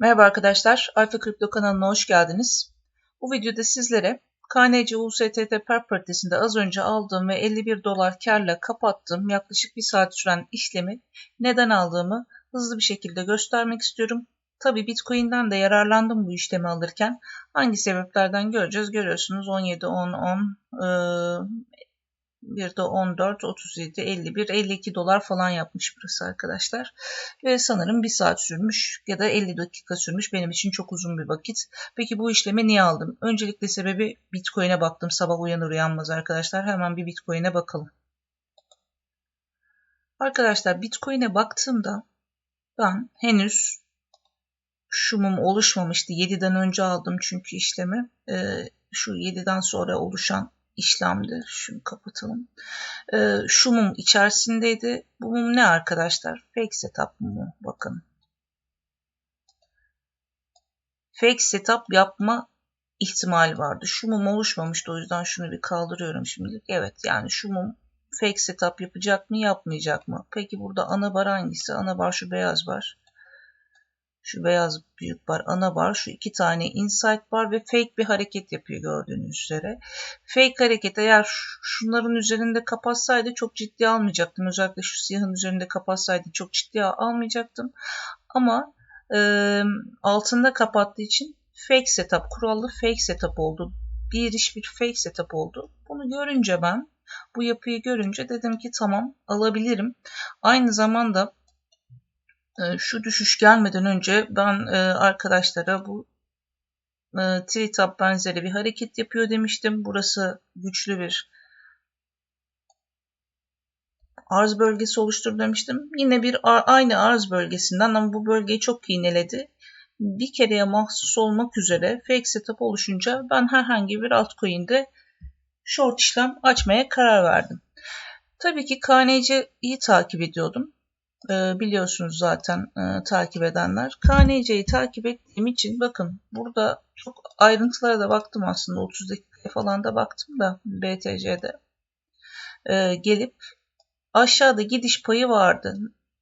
Merhaba arkadaşlar, Alfa Kripto kanalına hoş geldiniz. Bu videoda sizlere KNC USTT per paritesinde az önce aldığım ve 51 dolar karla kapattığım yaklaşık bir saat süren işlemi neden aldığımı hızlı bir şekilde göstermek istiyorum. Tabi Bitcoin'den de yararlandım bu işlemi alırken. Hangi sebeplerden göreceğiz? Görüyorsunuz 17, 10, 10, bir de 14, 37, 51, 52 dolar falan yapmış burası arkadaşlar. Ve sanırım bir saat sürmüş ya da 50 dakika sürmüş. Benim için çok uzun bir vakit. Peki bu işlemi niye aldım? Öncelikle sebebi Bitcoin'e baktım. Sabah uyanır uyanmaz arkadaşlar. Hemen bir Bitcoin'e bakalım. Arkadaşlar Bitcoin'e baktığımda ben henüz şu mum oluşmamıştı. 7'den önce aldım çünkü işlemi. Ee, şu 7'den sonra oluşan işlemdi. Şunu kapatalım. Ee, şu mum içerisindeydi. Bu mum ne arkadaşlar? Fake setup mumu. Bakın. Fake setup yapma ihtimali vardı. Şu mum oluşmamıştı. O yüzden şunu bir kaldırıyorum şimdilik. Evet yani şu mum fake setup yapacak mı yapmayacak mı? Peki burada ana bar hangisi? Ana bar şu beyaz bar. Şu beyaz büyük bar, ana bar, şu iki tane insight bar ve fake bir hareket yapıyor gördüğünüz üzere. Fake hareket eğer şunların üzerinde kapatsaydı çok ciddi almayacaktım. Özellikle şu siyahın üzerinde kapatsaydı çok ciddi almayacaktım. Ama e, altında kapattığı için fake setup, kurallı fake setup oldu. Bir iş bir fake setup oldu. Bunu görünce ben bu yapıyı görünce dedim ki tamam alabilirim. Aynı zamanda şu düşüş gelmeden önce ben e, arkadaşlara bu e, T-Tab benzeri bir hareket yapıyor demiştim. Burası güçlü bir arz bölgesi oluştur demiştim. Yine bir aynı arz bölgesinden ama bu bölgeyi çok iğneledi. Bir kereye mahsus olmak üzere fake setup oluşunca ben herhangi bir altcoin'de short işlem açmaya karar verdim. Tabii ki KNC'yi takip ediyordum. Ee, biliyorsunuz zaten e, takip edenler. KNC'yi takip ettiğim için bakın burada çok ayrıntılara da baktım aslında 30 dakika falan da baktım da BTC'de ee, gelip aşağıda gidiş payı vardı.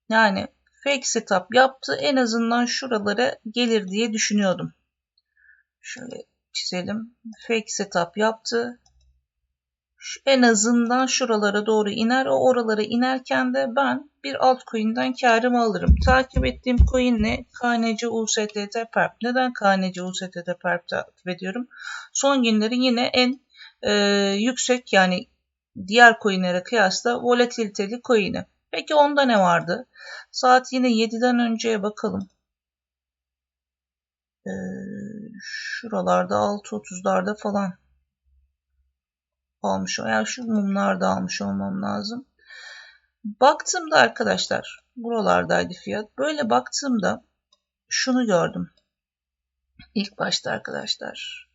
Yani fake setup yaptı en azından şuralara gelir diye düşünüyordum. Şöyle çizelim. Fake setup yaptı en azından şuralara doğru iner. O oralara inerken de ben bir altcoin'den karımı alırım. Takip ettiğim coin ne? KNC USDT Perp. Neden KNC USDT Perp takip ediyorum? Son günlerin yine en e, yüksek yani diğer coinlere kıyasla volatiliteli coin'i. Peki onda ne vardı? Saat yine 7'den önceye bakalım. Ee, şuralarda 6.30'larda falan almış. Yani şu mumlarda almış olmam lazım. Baktığımda arkadaşlar buralardaydı fiyat. Böyle baktığımda şunu gördüm. İlk başta arkadaşlar.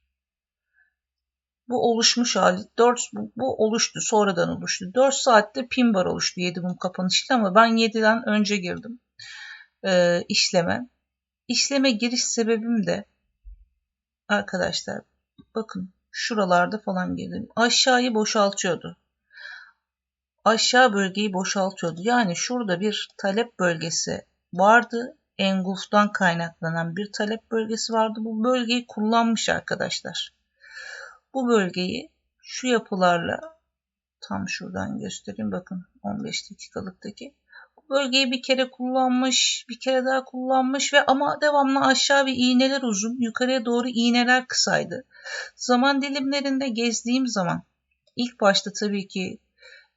Bu oluşmuş hali. 4, bu, bu oluştu. Sonradan oluştu. 4 saatte pin bar oluştu 7 mum kapanışta ama ben 7'den önce girdim e, işleme. İşleme giriş sebebim de arkadaşlar bakın şuralarda falan girdim. Aşağıyı boşaltıyordu. Aşağı bölgeyi boşaltıyordu. Yani şurada bir talep bölgesi vardı. Engulf'tan kaynaklanan bir talep bölgesi vardı. Bu bölgeyi kullanmış arkadaşlar. Bu bölgeyi şu yapılarla tam şuradan göstereyim bakın 15 dakikalıktaki bölgeyi bir kere kullanmış, bir kere daha kullanmış ve ama devamlı aşağı bir iğneler uzun, yukarıya doğru iğneler kısaydı. Zaman dilimlerinde gezdiğim zaman ilk başta tabii ki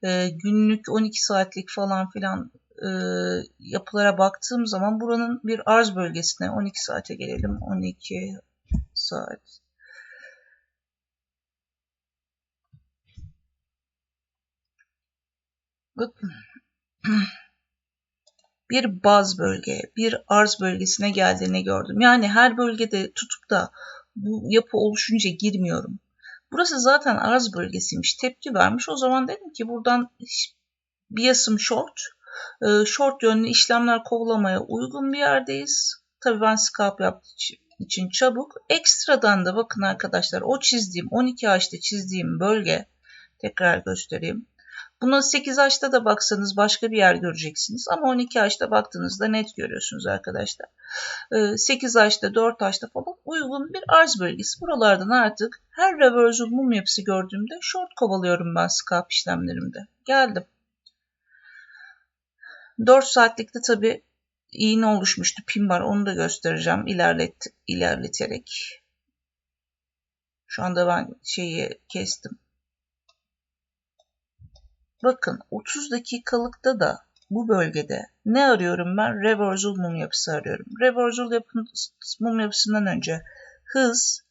e, günlük 12 saatlik falan filan e, yapılara baktığım zaman buranın bir arz bölgesine 12 saate gelelim. 12 saat. Bir baz bölge, bir arz bölgesine geldiğini gördüm. Yani her bölgede tutup da bu yapı oluşunca girmiyorum. Burası zaten arz bölgesiymiş. Tepki vermiş. O zaman dedim ki buradan bir yasım short. E, short yönlü işlemler kovalamaya uygun bir yerdeyiz. Tabii ben scalp yaptığım için çabuk. Ekstradan da bakın arkadaşlar o çizdiğim 12 H'te çizdiğim bölge tekrar göstereyim. Buna 8 açta da baksanız başka bir yer göreceksiniz. Ama 12 açta baktığınızda net görüyorsunuz arkadaşlar. 8 açta 4 açta falan uygun bir arz bölgesi. Buralardan artık her reversal mum yapısı gördüğümde short kovalıyorum ben scalp işlemlerimde. Geldim. 4 saatlikte tabi iğne oluşmuştu. Pin var onu da göstereceğim ilerlet, ilerleterek. Şu anda ben şeyi kestim. Bakın 30 dakikalıkta da bu bölgede ne arıyorum ben? Reversal mum yapısı arıyorum. Reversal mum yapısından önce hız,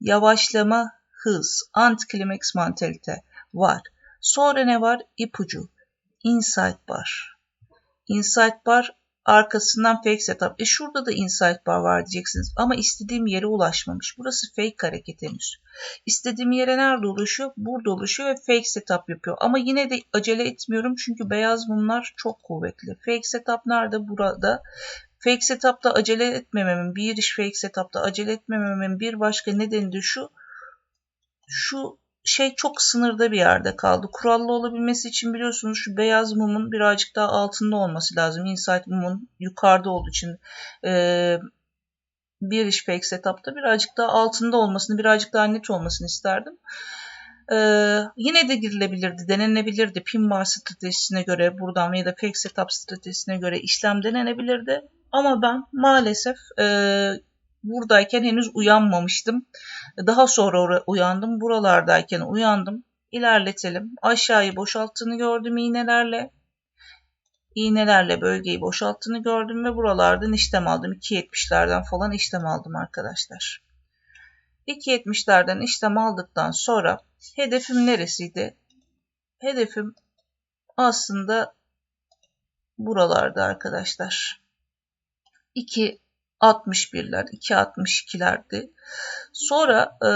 yavaşlama, hız, antiklimaks mantalite var. Sonra ne var? İpucu. Insight bar. Insight bar arkasından fake setup. E şurada da insight bar var diyeceksiniz. Ama istediğim yere ulaşmamış. Burası fake hareket henüz. İstediğim yere nerede ulaşıyor? Burada ulaşıyor ve fake setup yapıyor. Ama yine de acele etmiyorum çünkü beyaz mumlar çok kuvvetli. Fake setup nerede? Burada. Fake setup'ta acele etmememin, bir iş fake setup'ta acele etmememin bir başka nedeni de şu. Şu şey çok sınırda bir yerde kaldı. Kurallı olabilmesi için biliyorsunuz şu beyaz mumun birazcık daha altında olması lazım. Inside mumun yukarıda olduğu için e, bir iş fake setup'ta birazcık daha altında olmasını, birazcık daha net olmasını isterdim. Ee, yine de girilebilirdi, denenebilirdi. Pin bar stratejisine göre buradan ya da fake setup stratejisine göre işlem denenebilirdi. Ama ben maalesef e, buradayken henüz uyanmamıştım. Daha sonra uyandım. Buralardayken uyandım. İlerletelim. Aşağıyı boşalttığını gördüm iğnelerle. İğnelerle bölgeyi boşalttığını gördüm ve buralardan işlem aldım. 2.70'lerden falan işlem aldım arkadaşlar. 2.70'lerden işlem aldıktan sonra hedefim neresiydi? Hedefim aslında buralarda arkadaşlar. 2 61'ler, 2.62'lerdi. Sonra e,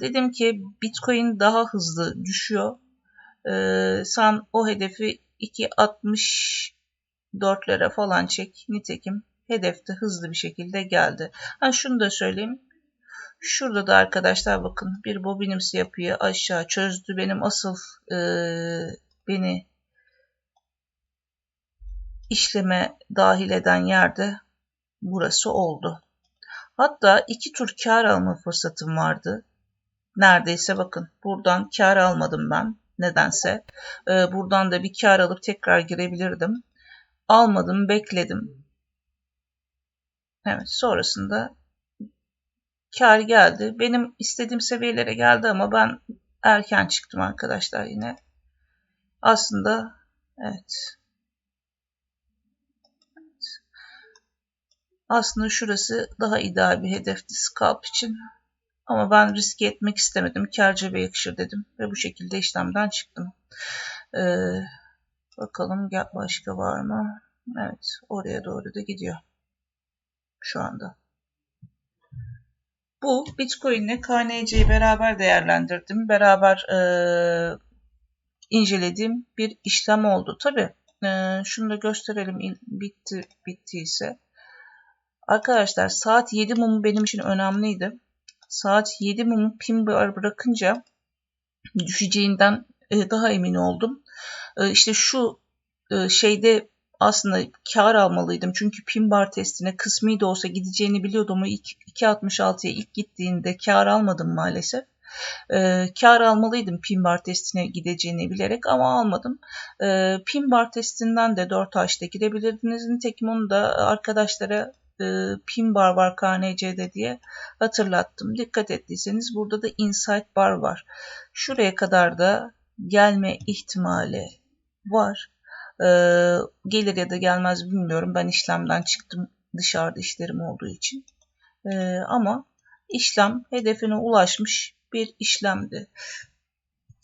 dedim ki Bitcoin daha hızlı düşüyor. E, sen o hedefi 2.64'lere falan çek. Nitekim hedefte hızlı bir şekilde geldi. Ha şunu da söyleyeyim. Şurada da arkadaşlar bakın bir bobinimsi yapıyı aşağı çözdü. Benim asıl e, beni işleme dahil eden yerde burası oldu. Hatta iki tur kar alma fırsatım vardı. Neredeyse bakın buradan kar almadım ben nedense. Ee, buradan da bir kar alıp tekrar girebilirdim. Almadım bekledim. Evet sonrasında kar geldi. Benim istediğim seviyelere geldi ama ben erken çıktım arkadaşlar yine. Aslında evet Aslında şurası daha ideal bir hedefti scalp için. Ama ben riske etmek istemedim. Kar cebe yakışır dedim. Ve bu şekilde işlemden çıktım. Ee, bakalım başka var mı? Evet. Oraya doğru da gidiyor. Şu anda. Bu Bitcoin ile KNC'yi beraber değerlendirdim. Beraber e, incelediğim bir işlem oldu. Tabi e, şunu da gösterelim. Bitti, bittiyse. Arkadaşlar saat 7 mumu benim için önemliydi. Saat 7 mumu pin bırakınca düşeceğinden e, daha emin oldum. E, işte şu e, şeyde aslında kar almalıydım. Çünkü pin bar testine kısmi de olsa gideceğini biliyordum ama 2.66'ya ilk gittiğinde kar almadım maalesef. E, kar almalıydım pin bar testine gideceğini bilerek ama almadım. E, pin bar testinden de 4 H'de gidebilirdiniz. Nitekim onu da arkadaşlara pin bar var KNC'de diye hatırlattım. Dikkat ettiyseniz burada da insight bar var. Şuraya kadar da gelme ihtimali var. E, gelir ya da gelmez bilmiyorum. Ben işlemden çıktım dışarıda işlerim olduğu için. E, ama işlem hedefine ulaşmış bir işlemdi.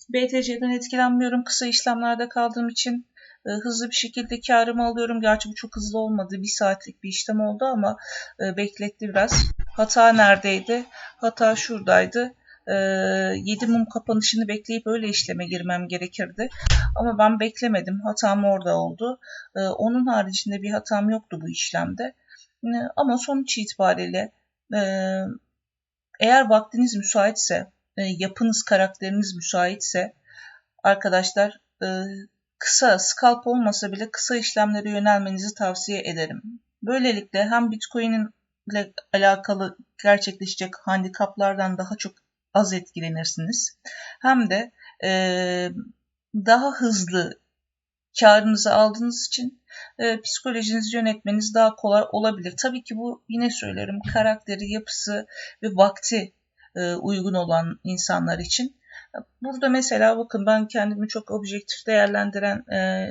BTC'den etkilenmiyorum kısa işlemlerde kaldığım için e, hızlı bir şekilde karımı alıyorum. Gerçi bu çok hızlı olmadı. Bir saatlik bir işlem oldu ama e, bekletti biraz. Hata neredeydi? Hata şuradaydı. E, 7 mum kapanışını bekleyip öyle işleme girmem gerekirdi. Ama ben beklemedim. Hatam orada oldu. E, onun haricinde bir hatam yoktu bu işlemde. Ama sonuç itibariyle e, eğer vaktiniz müsaitse, e, yapınız, karakteriniz müsaitse arkadaşlar e, kısa scalp olmasa bile kısa işlemlere yönelmenizi tavsiye ederim. Böylelikle hem Bitcoin'in ile alakalı gerçekleşecek handikaplardan daha çok az etkilenirsiniz. Hem de e, daha hızlı karınızı aldığınız için e, psikolojinizi yönetmeniz daha kolay olabilir. Tabii ki bu yine söylerim karakteri, yapısı ve vakti e, uygun olan insanlar için. Burada mesela bakın ben kendimi çok objektif değerlendiren e,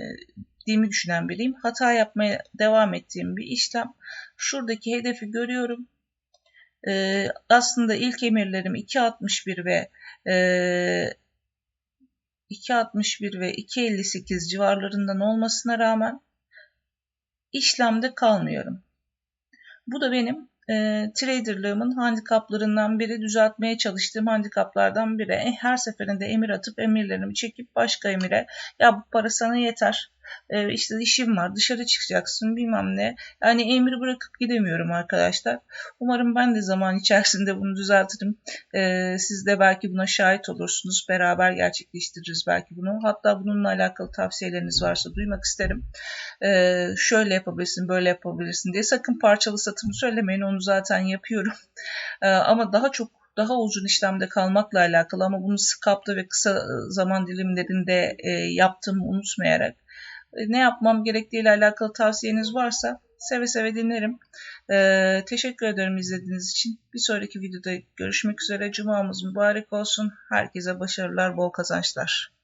ettiğimi düşünen biriyim. Hata yapmaya devam ettiğim bir işlem. Şuradaki hedefi görüyorum. Ee, aslında ilk emirlerim 2.61 ve e, 2.61 ve 2.58 civarlarından olmasına rağmen işlemde kalmıyorum. Bu da benim e, traderlığımın handikaplarından biri, düzeltmeye çalıştığım handikaplardan biri. E, her seferinde emir atıp emirlerimi çekip başka emire ya bu para sana yeter e, işte işim var dışarı çıkacaksın bilmem ne. Yani emri bırakıp gidemiyorum arkadaşlar. Umarım ben de zaman içerisinde bunu düzeltirim. E, siz de belki buna şahit olursunuz. Beraber gerçekleştiririz belki bunu. Hatta bununla alakalı tavsiyeleriniz varsa duymak isterim. E, şöyle yapabilirsin böyle yapabilirsin diye sakın parçalı satımı söylemeyin. Onu zaten yapıyorum. E, ama daha çok daha uzun işlemde kalmakla alakalı ama bunu scalp'ta ve kısa zaman dilimlerinde e, yaptığımı unutmayarak e, ne yapmam gerektiği ile alakalı tavsiyeniz varsa seve seve dinlerim. Ee, teşekkür ederim izlediğiniz için. Bir sonraki videoda görüşmek üzere. Cumamız mübarek olsun. Herkese başarılar, bol kazançlar.